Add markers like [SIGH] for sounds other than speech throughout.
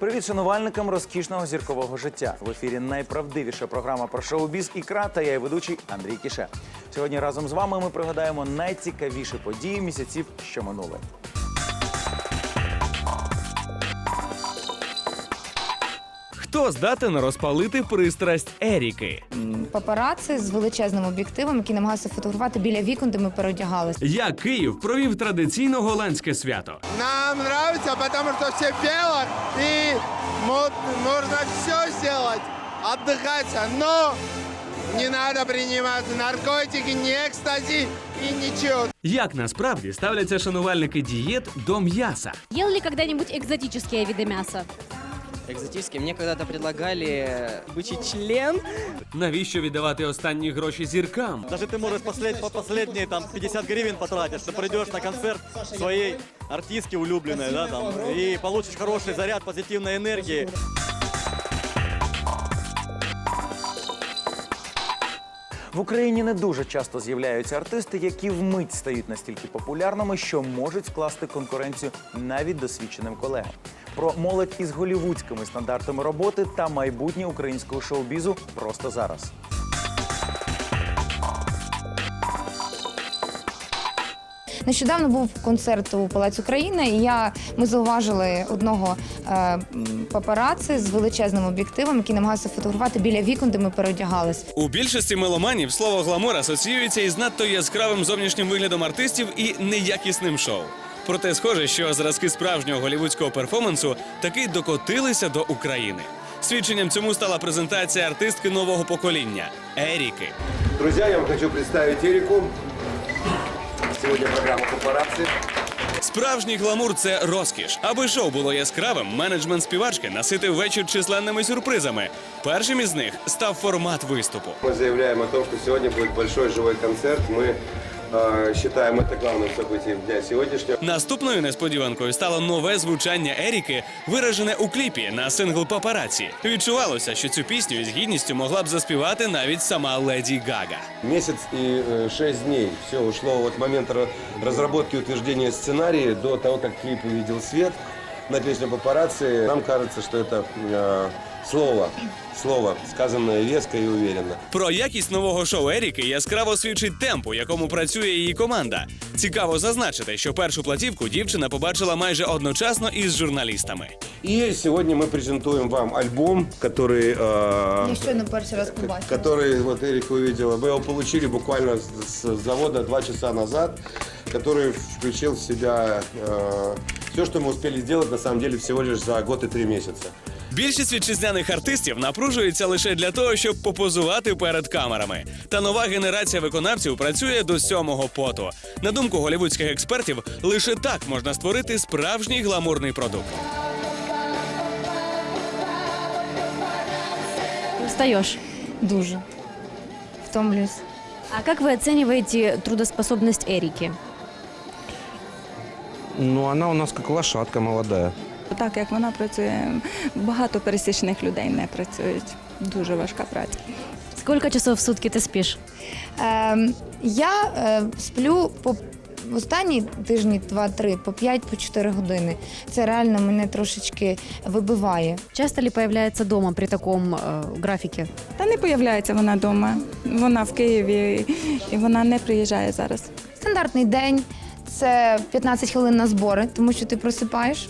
Привіт шанувальникам розкішного зіркового життя. В ефірі найправдивіша програма про шоу-біз ікра та я і ведучий Андрій Кіше. Сьогодні разом з вами ми пригадаємо найцікавіші події місяців, що минули. Хто здатен розпалити пристрасть Еріки? папараци з величезним об'єктивом, які намагався фотографувати біля вікон, де ми переодягалися. Як Київ провів традиційне голландське свято? Нам нравится, потому что все бело и мо- можно все сделать, отдыхать, но не надо принимать наркотики, ни экстази и ничего. Як насправді ставляться шанувальники дієт до м'яса? Ел ли когда-нибудь экзотические виды мяса? Экзотически. Мне когда-то предлагали бычий член. Навіщо віддавати останні гроші зіркам? Даже ты можешь послед, по последние там 50 гривен потратишь, ты придешь на концерт своей артистки улюбленной, да, там, и получишь хороший заряд позитивной энергии. В Україні не дуже часто з'являються артисти, які вмить стають настільки популярними, що можуть скласти конкуренцію навіть досвідченим колегам. Про молодь із голівудськими стандартами роботи та майбутнє українського шоу-бізу просто зараз. Нещодавно був концерт у Палаці України, і я ми зауважили одного е, м, папараци з величезним об'єктивом, який намагався фотографувати біля вікон, де ми переодягалися. У більшості меломанів слово гламур асоціюється із надто яскравим зовнішнім виглядом артистів і неякісним шоу. Проте схоже, що зразки справжнього голівудського перформансу таки докотилися до України. Свідченням цьому стала презентація артистки нового покоління Еріки. Друзья, я вам хочу представить Эрику. Сегодня программа «Папарацци». Справжній гламур це розкіш. Аби шоу було яскравим, менеджмент співачки наситив вечір численними сюрпризами. Першим із них став формат виступу. Мы заявляем о том, что сегодня будет большой живой концерт. Мы э, считаем это главным событием дня сегодняшнего. Наступною несподіванкою стало нове звучання Еріки, виражене у кліпі на сингл Папараці. Відчувалося, що цю пісню із гідністю могла б заспівати навіть сама Леді Гага. Месяц и э, шесть дней. Все ушло от момента ра- разработки и утверждения сценария до того, как клип увидел свет на песню «Папарацци». Нам кажется, что это э, слово, слово, сказанное веско и уверенно. Про якість нового шоу Еріки яскраво свідчить темп, у якому працює її команда. Цікаво зазначити, що першу платівку дівчина побачила майже одночасно із журналістами. И сегодня мы презентуем вам альбом, который... э, Я щойно перший раз побачила. который вот Эрика увидела. Мы его получили буквально с с завода два часа назад, который включил в себя все, что мы успели сделать на самом деле всего лишь за год и три месяца. Більшість вітчизняних артистів напружується лише для того, щоб попозувати перед камерами. Та нова генерація виконавців працює до сьомого поту. На думку голівудських експертів, лише так можна створити справжній гламурний продукт. Устаешь. Дуже втомлююсь. А как вы оцениваете трудоспособность Эрики? Ну, она у нас как лошадка молодая. Так як вона працює, багато пересічних людей не працюють. Дуже важка праця. Сколько часов в сутки ты спишь? Ем, я е, сплю по в останні тижні 2-3, по 5 по 4 години. Це реально мене трошечки вибиває. Часто ли появляется дома при таком э, графике? Та не появляється вона вдома. Вона в Києві і вона не приїжджає зараз. Стандартний день. Це 15 хвилин на збори, тому що ти просипаєш.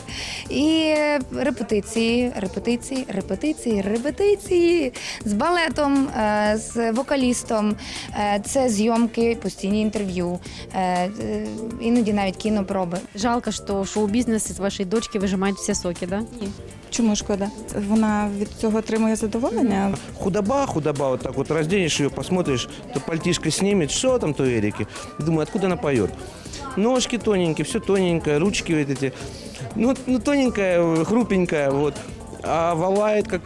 [LAUGHS] І репетиції, репетиції, репетиції, репетиції з балетом, е, з вокалістом. Е, Це зйомки, постійні інтерв'ю, е, іноді навіть кінопроби. Жалко, что шоу-бизнес из вашей дочки выжимает все соки, да? Чому шкода? Вона від цього отримує задоволення. Худоба, худоба, вот так вот разденешь ее, посмотришь, то пальтишко снимет, что там то Эрики. Думаю, откуда она поет? Ножки тоненькие, все тоненькое, ручки вот эти. Ну, ну тоненькая, э, хрупенькая, вот. А валает, как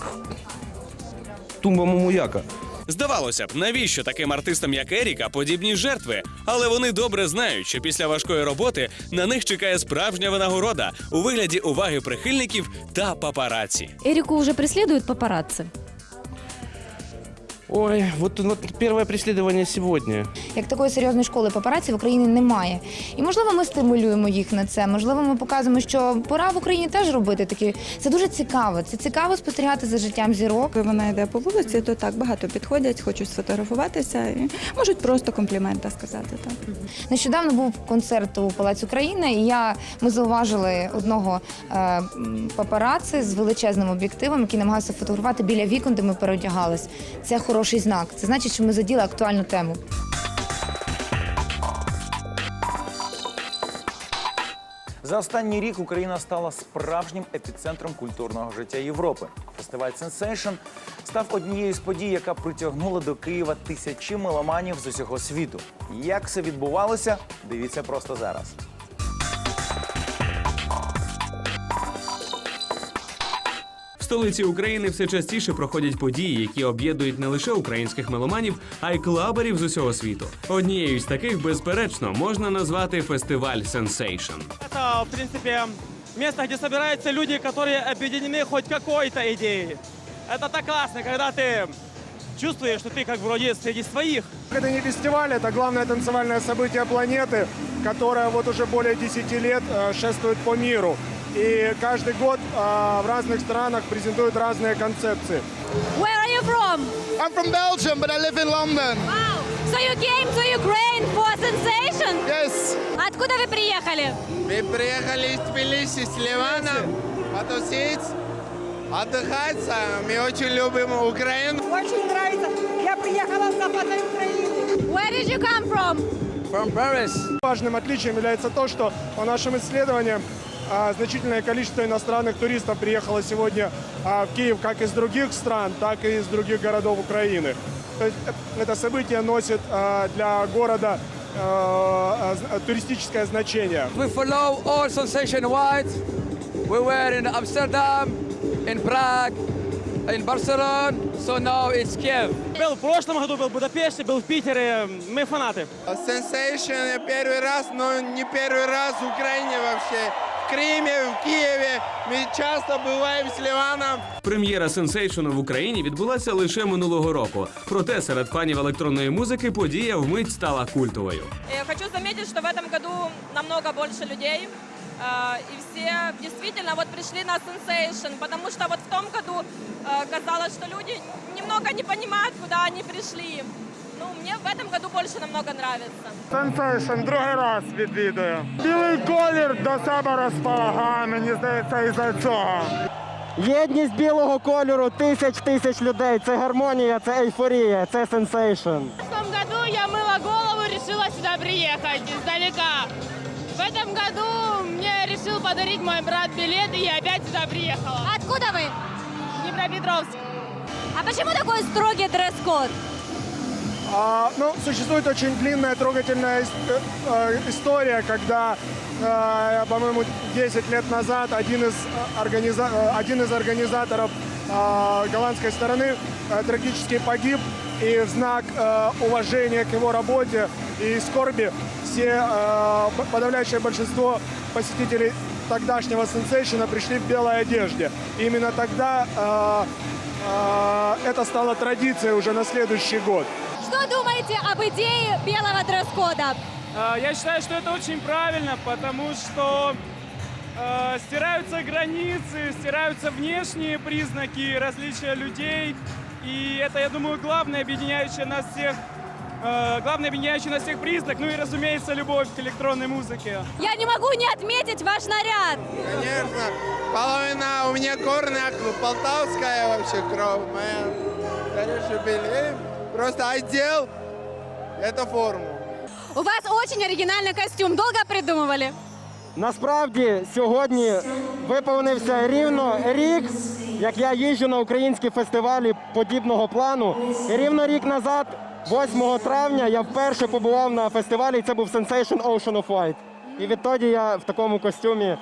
тумба мумуяка. Здавалося б, навіщо таким артистам, як Еріка, подібні жертви? Але вони добре знають, що після важкої роботи на них чекає справжня винагорода у вигляді уваги прихильників та папараці. Еріку уже преследуют папарацци. Ой, вот, вот первое преследование сегодня. Як такої серйозної школи папараці в Україні немає. І можливо, ми стимулюємо їх на це. Можливо, ми показуємо, що пора в Україні теж робити такі. Це дуже цікаво. Це цікаво спостерігати за життям зірок. Коли вона йде по вулиці, то так багато підходять, хочуть сфотографуватися і можуть просто компліменти сказати. Так. Нещодавно був концерт у Палаці України, і я ми зауважили одного е, папараці з величезним об'єктивом, який намагався фотографувати біля вікон, де ми переодягались. Це хороший знак. Це значить, що ми заділи актуальну тему. За останній рік Україна стала справжнім епіцентром культурного життя Європи. Фестиваль Sensation став однією з подій, яка притягнула до Києва тисячі меломанів з усього світу. Як це відбувалося? Дивіться просто зараз. столиці України все частіше проходять події, які об'єднують не лише українських меломанів, а й клаберів з усього світу. Однією з таких, безперечно, можна назвати фестиваль Sensation. Это, в принципе, место, где собираются люди, которые объединены хоть какой-то идеей. Это так классно, когда ты чувствуешь, что ты как вроде среди своих. Это не фестиваль, это главное танцевальное событие планеты, которое вот уже более 10 лет э, шествует по миру. И каждый год э, в разных странах презентуют разные концепции. Where are you from? I'm from Belgium, but I live in London. Wow. So you came to Ukraine for sensation? Yes. Откуда вы приехали? Мы приехали из Тбилиси, с Ливана, потусить, отдыхать. Мы очень любим Украину. Очень нравится. Я приехала с Западной Украины. Where did you come from? From Paris. Важным отличием является то, что по нашим исследованиям значительное количество иностранных туристов приехало сегодня а, в Киев как из других стран, так и из других городов Украины. То есть это событие носит а, для города а, а, туристическое значение. We follow all sensation white. We were in Amsterdam, in Prague, in Barcelona. So now it's Kiev. Был в прошлом году, был в Будапеште, был в Питере. Мы фанаты. Sensation первый раз, но не первый раз в Украине вообще. В Крыме, в Киеве. Мы часто бываем с Ливаном. Прем'єра Sensation в Україні відбулася лише минулого року. Проте серед фанів електронної музики подія вмить стала культовою. Я хочу заметить, что в этом году намного больше людей. Э, И все действительно вот пришли на sensation, потому что вот в том году э, казалось, что люди немного не понимают, куда они пришли. Ну, мне в этом году больше намного нравится. Sensation другий раз відвідую. Білий колір до себе розполагає, мені здається, із-за цього. Єдність білого кольору тисяч тисяч людей. Це гармонія, це ейфорія, це сенсейшн. В том году я мыла голову, решила сюда приехать издалека. В этом году мне решил подарить мой брат билет, и я опять сюда приехала. Откуда вы? Днепропетровск. А почему такой строгий дресс-код? А, ну, существует очень длинная трогательная э, э, история, когда, э, по-моему, 10 лет назад один из, организа- один из организаторов голландской стороны трагически погиб, и в знак э, уважения к его работе и скорби все, э, подавляющее большинство посетителей тогдашнего сенсейшена пришли в белой одежде. И именно тогда э, э, это стало традицией уже на следующий год. Что думаете об идее белого дресс-кода? Э, Я считаю, что это очень правильно, потому что э, стираются границы, стираются внешние признаки различия людей. И это, я думаю, главное объединяющее нас всех э, главный объединяющий нас всех признак, ну и, разумеется, любовь к электронной музыке. Я не могу не отметить ваш наряд. Конечно. Половина у меня корня полтавская вообще кровь моя. Конечно, белее. Просто одел эту форму. У вас очень оригинальный костюм. Долго придумывали? Насправді сьогодні виповнився рівно рік, як я їжджу на українські фестивалі подібного плану. І рівно рік назад, 8 травня, я вперше побував на фестивалі. і Це був Sensation Ocean of White. І відтоді я в такому костюмі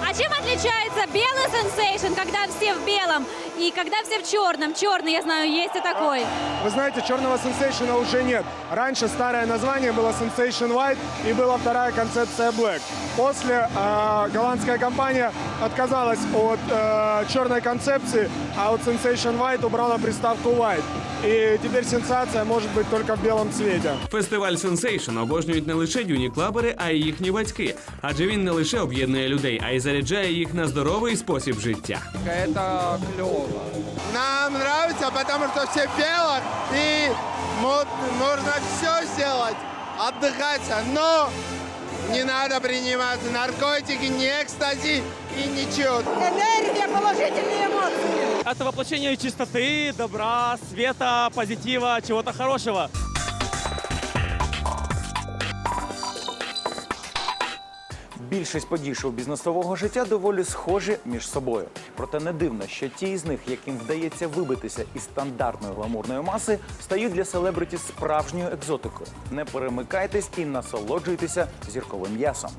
А чем отличается белый сенсейшн, когда все в белом, И когда все в черном, черный, я знаю, есть и такой. Вы знаете, черного сенсейшена уже нет. Раньше старое название было Sensation White и была вторая концепция Black. После э, голландская компания отказалась от э, черной концепции, а от Sensation White убрала приставку White. И теперь сенсация может быть только в белом цвете. Фестиваль Sensation обожнюють не лише юні клабери, а й їхні батьки. Адже він не лише об'єднує людей, а й заряджає їх на здоровий спосіб життя. Это клево. Нам нравится, потому что все в белых, и можно все сделать, отдыхать, но не надо принимать наркотики, не экстази и ничего. Это воплощение чистоты, добра, света, позитива, чего-то хорошего. Більшість подій шоу-бізнесового життя доволі схожі між собою. Проте не дивно, що ті з них, яким вдається вибитися із стандартної гламурної маси, стають для селебриті справжньою екзотикою. Не перемикайтесь і насолоджуйтеся зірковим м'ясом.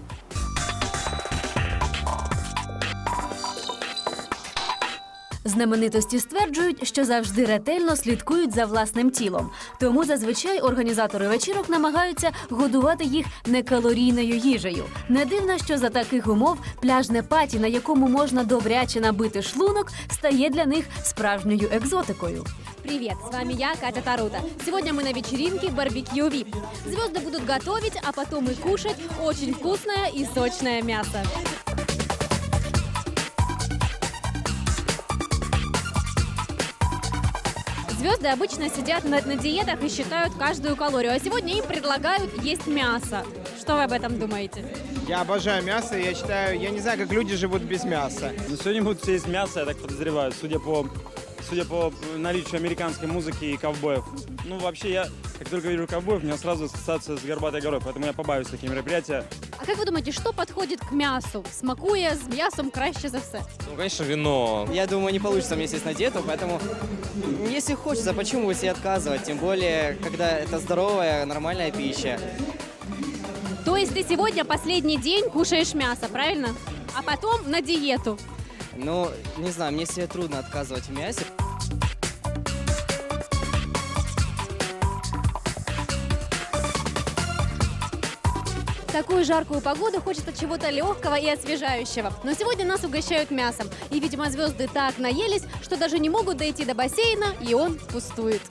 Знаменитості стверджують, що завжди ретельно слідкують за власним тілом. Тому зазвичай організатори вечірок намагаються годувати їх некалорійною їжею. Не дивно, що за таких умов пляжне паті, на якому можна добряче набити шлунок, стає для них справжньою екзотикою. Привет, с вами я, Катя Тарута. Сегодня мы на вечеринке барбекю VIP. Звезды будут готовить, а потом и кушать очень вкусное и сочное мясо. Звезды обычно сидят на, на диетах и считают каждую калорию, а сегодня им предлагают есть мясо. Что вы об этом думаете? Я обожаю мясо, я считаю, я не знаю, как люди живут без мяса. Но сегодня будут все есть мясо, я так подозреваю, судя по, судя по наличию американской музыки и ковбоев. Ну, вообще, я, как только вижу ковбоев, у меня сразу ассоциация с горбатой горой, поэтому я побаюсь такие мероприятия. А как вы думаете, что подходит к мясу? Смакуя з м'ясом краще за все? Ну, конечно, вино. Я думаю, не получится мне сесть на диету, поэтому если хочется, почему бы себе отказывать? Тем более, когда это здоровая, нормальная пища. То есть ты сегодня последний день кушаешь мясо, правильно? А потом на диету. Ну, не знаю, мне себе трудно отказывать в мясе. В такую жаркую погоду хочется чего-то легкого и освежающего. Но сегодня нас угощают мясом. И, видимо, звезды так наелись, что даже не могут дойти до бассейна, и он пустует.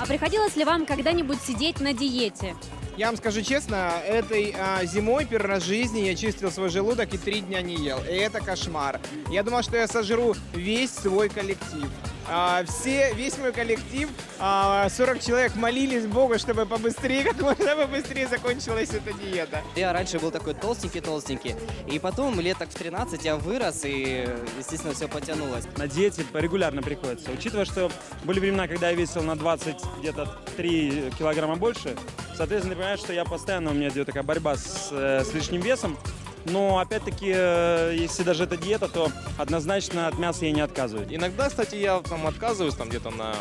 А приходилось ли вам когда-нибудь сидеть на диете? Я вам скажу честно, этой а, зимой первый раз в жизни я чистил свой желудок и три дня не ел. И это кошмар. Я думал, что я сожру весь свой коллектив. А, все, весь мой коллектив, а, 40 человек молились Богу, чтобы побыстрее, [LAUGHS] как можно побыстрее закончилась эта диета. Я раньше был такой толстенький-толстенький. И потом, лет так в 13, я вырос, и, естественно, все потянулось. На диете регулярно приходится. Учитывая, что были времена, когда я весил на 20, где-то 3 килограмма больше, соответственно, ты понимаешь, что я постоянно, у меня идет такая борьба с, э, с лишним весом. Но, опять-таки, э, если даже это диета, то однозначно от мяса я не отказываюсь. Иногда, кстати, я там отказываюсь там где-то на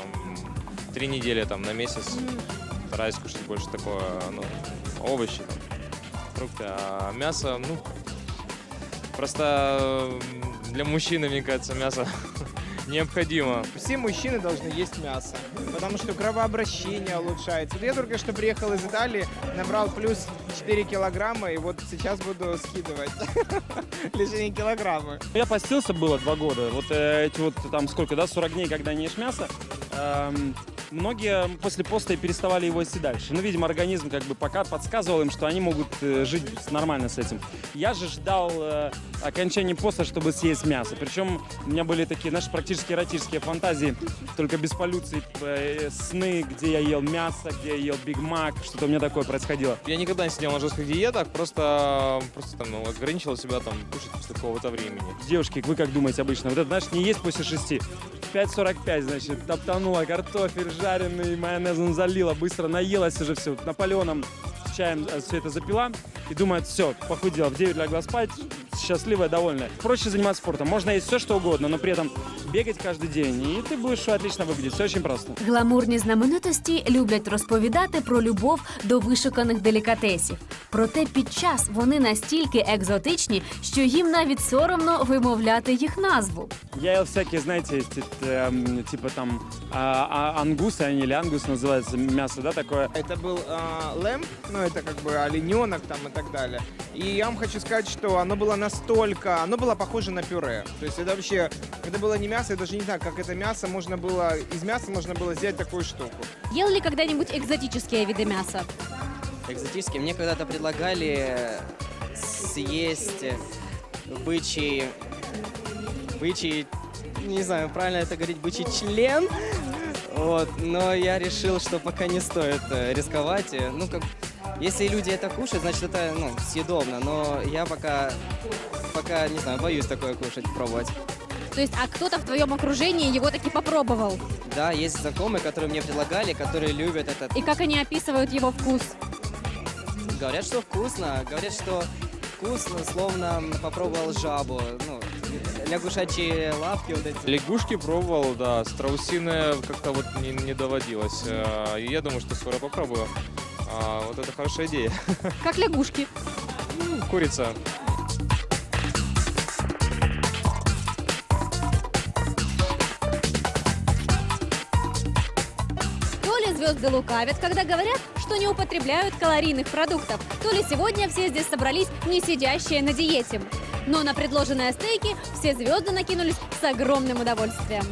три недели, там на месяц. Стараюсь кушать больше такое, ну, овощи, там, фрукты, а мясо, ну, просто для мужчины, мне кажется, мясо [LAUGHS] необходимо. Все мужчины должны есть мясо, потому что кровообращение улучшается. Я только что приехал из Италии, набрал плюс 4 килограмма, и вот сейчас буду скидывать [LAUGHS] лишние килограммы. Я постился было два года. Вот э, эти вот там сколько, да, 40 дней, когда не ешь мясо. Многие после поста переставали его есть и дальше. Ну, видимо, организм как бы пока подсказывал им, что они могут э, жить нормально с этим. Я же ждал э, окончания поста, чтобы съесть мясо. Причем у меня были такие, знаешь, практически эротические фантазии, только без полюции, э, сны, где я ел мясо, где я ел Биг Мак, что-то у меня такое происходило. Я никогда не сидел на жестких диетах, просто, просто там, ну, ограничивал себя там кушать после какого-то времени. Девушки, вы как думаете обычно? Вот это, знаешь, не есть после шести. В 5.45, значит, топтанула картофель жареный, майонезом залила, быстро наелась уже все, Наполеоном с чаем все это запила и думает, все, похудела. В 9 легла спать, счастливая, довольная. Проще заниматься спортом. Можно есть все, что угодно, но при этом бегать каждый день, и ты будешь отлично выглядеть. Все очень просто. Гламурні знаменитості люблять розповідати про любов до вишуканих делікатесів. Проте під час вони настільки екзотичні, що їм навіть соромно вимовляти їх назву. Я ел всякие, знаете, эти, эм, типа там а, а, ангусы, они или ангус называется мясо, да, такое. Это был лэмп, ну это как бы олененок там и так далее. И я вам хочу сказать, что оно было настолько, оно было похоже на пюре. То есть это вообще, это было не мясо, я даже не знаю, как это мясо можно было, из мяса можно было сделать такую штуку. Ел ли когда-нибудь экзотические виды мяса? Экзотически. Мне когда-то предлагали съесть бычий... Бычий... Не знаю, правильно это говорить, бычий член. Вот, но я решил, что пока не стоит э, рисковать. Э, Ну, как, если люди это кушают, значит это, ну, съедобно. Но я пока, пока, не знаю, боюсь такое кушать, пробовать. То есть, а кто-то в твоем окружении его таки попробовал? Да, есть знакомые, которые мне предлагали, которые любят этот. И как они описывают его вкус? Говорят, что вкусно. Говорят, что вкусно, словно попробовал жабу. Ну, лягушачьи лапки вот эти. Лягушки пробовал, да, страусиное как-то вот не, не доводилось. Э, и Я думаю, что скоро попробую. А, Вот это хорошая идея. [LAUGHS] Как лягушки. М, Курица. То ли звезды лукавят, когда говорят, что не употребляют калорийных продуктов, то ли сегодня все здесь собрались не сидящие на диете. Но на предложенные стейки все звезды накинулись с огромным удовольствием.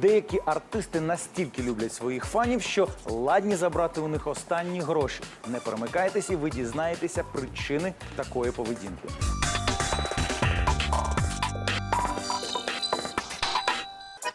Деякі артисти настільки люблять своїх фанів, що ладні забрати у них останні гроші. Не перемикайтесь, і ви дізнаєтеся причини такої поведінки.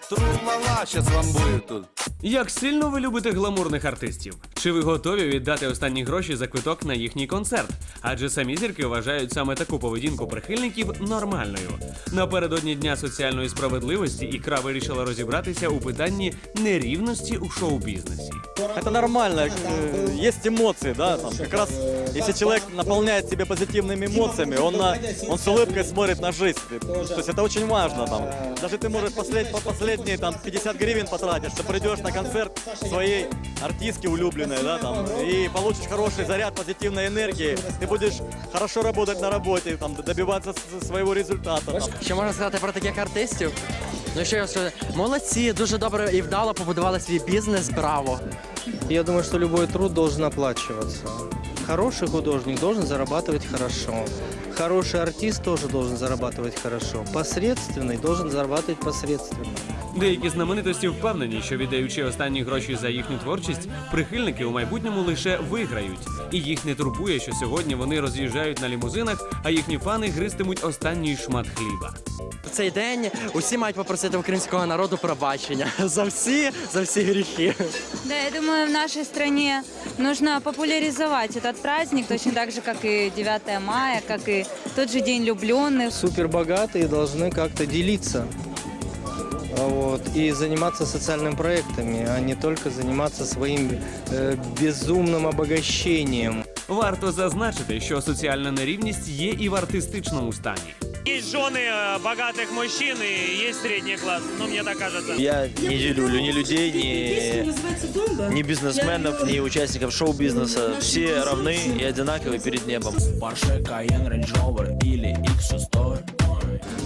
Тру-ла-ла, сейчас вам буде тут. Як сильно ви любите гламурних артистів? Чи ви готові віддати останні гроші за квиток на їхній концерт? Адже самі зірки вважають саме таку поведінку прихильників нормальною. Напередодні дня соціальної справедливості ікра вирішила розібратися у питанні нерівності у шоу-бізнесі. Это нормально. э, Есть эмоции, да, там как раз если человек наполняет себя позитивными эмоциями, он, на, он с улыбкой смотрит на жизнь. То есть это очень важно. Там. Даже ты можешь послед, по- последние там, 50 гривен потратить, что придешь на концерт своей артистки улюбленной, да, там, и получишь хороший заряд позитивной энергии, ты будешь хорошо работать на работе, там, добиваться с- своего результата. Там. Що можна сказати про таких артистів? Ну що я скажу, молодці, дуже добре і вдало побудували свій бізнес, браво. Я думаю, что любой труд должен оплачиваться. Хороший художник должен зарабатывать хорошо. Хороший артист тоже должен зарабатывать хорошо. Посредственный должен зарабатывать посредственно. Деякі знаменитості впевнені, що віддаючи останні гроші за їхню творчість, прихильники у майбутньому лише виграють. І їх не турбує, що сьогодні вони роз'їжджають на лімузинах, а їхні фани гристимуть останній шмат хліба. В цей день усі мають попросити українського народу пробачення за всі, за всі гріхи. Да, я думаю, в нашей стране нужно популяризовать этот праздник точно так же, как и 9 мая, как и тот же День влюбленных. Супербогатые должны как-то делиться. А Вот, и заниматься социальными проектами, а не только заниматься своим э, безумным обогащением. Варто зазначити, що соціальна нерівність є і в артистичному стані. Есть жены богатых мужчин и есть средний класс, ну мне так кажется. Я не делю ни людей, ни, ни бизнесменов, ни участников шоу-бизнеса. Все равны и одинаковы перед небом.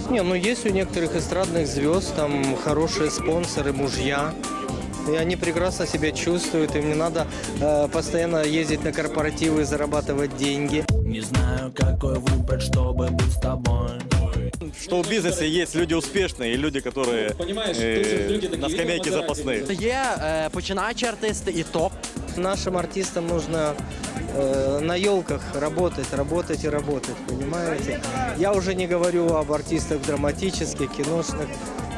Не, ну есть у некоторых эстрадных звезд там хорошие спонсоры, мужья. И они прекрасно себя чувствуют, им не надо э, постоянно ездить на корпоративы и зарабатывать деньги. Не знаю, какой выбрать, чтобы быть с тобой. В шоу-бизнесе есть люди успешные и люди, которые э, на скамейке запасных. Є е, починаючі артисти і топ. Нашим артистам нужно э, на елках работать, работать и работать, понимаете? Я уже не говорю об артистах драматических, киношных,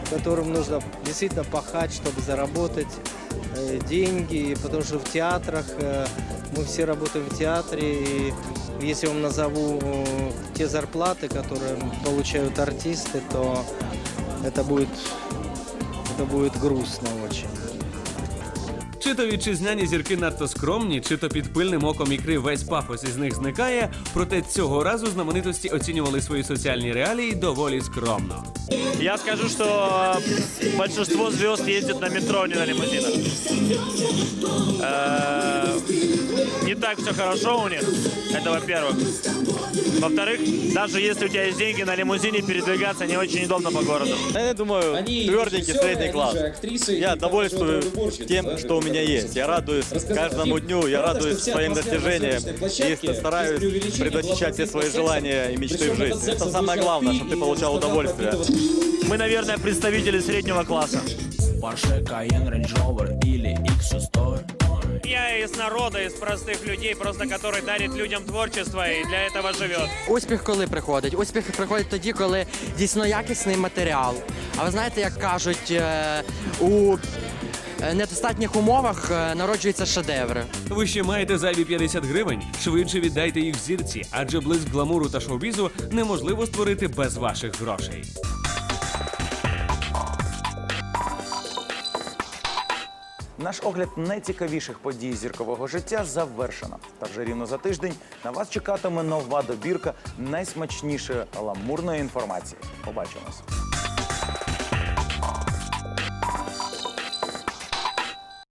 которым нужно действительно пахать, чтобы заработать э, деньги, потому что в театрах, э, мы все работаем в театре, и если я вам назову э, те зарплаты, которые получают артисты, то это будет, это будет грустно очень. Чи то вітчизняні зірки надто скромні, чи то під пильним оком ікри весь пафос із них зникає. Проте цього разу знаменитості оцінювали свої соціальні реалії доволі скромно. Я скажу, что большинство звезд ездит на метро, не на лимузинах. Э, Не так все хорошо у них, это во-первых. Во-вторых, даже если у тебя есть деньги на лимузине, передвигаться не очень удобно по городу. Я думаю, тверденький средний класс. Я довольствую тем, что у меня есть. Я радуюсь каждому дню, я радуюсь своим достижениям и стараюсь предотвращать все свои желания и мечты в жизни. Это самое главное, чтобы ты получал удовольствие. Мы, наверное, представители среднего класса. Я из народа, из простых людей, просто который дарит людям творчество и для этого живет. Успіх коли приходить? Успіх приходить тоді, коли дійсно якісний матеріал. А ви знаєте, як кажуть, е, у е, недостатніх умовах е, народжуються шедеври. Ви ще маєте зайві 50 гривень? Швидше віддайте їх зірці, адже блиск гламуру та шоу-бізу неможливо створити без ваших грошей. Наш огляд найцікавіших подій зіркового життя завершено. Та вже рівно за тиждень на вас чекатиме нова добірка найсмачнішої ламурної інформації. Побачимось.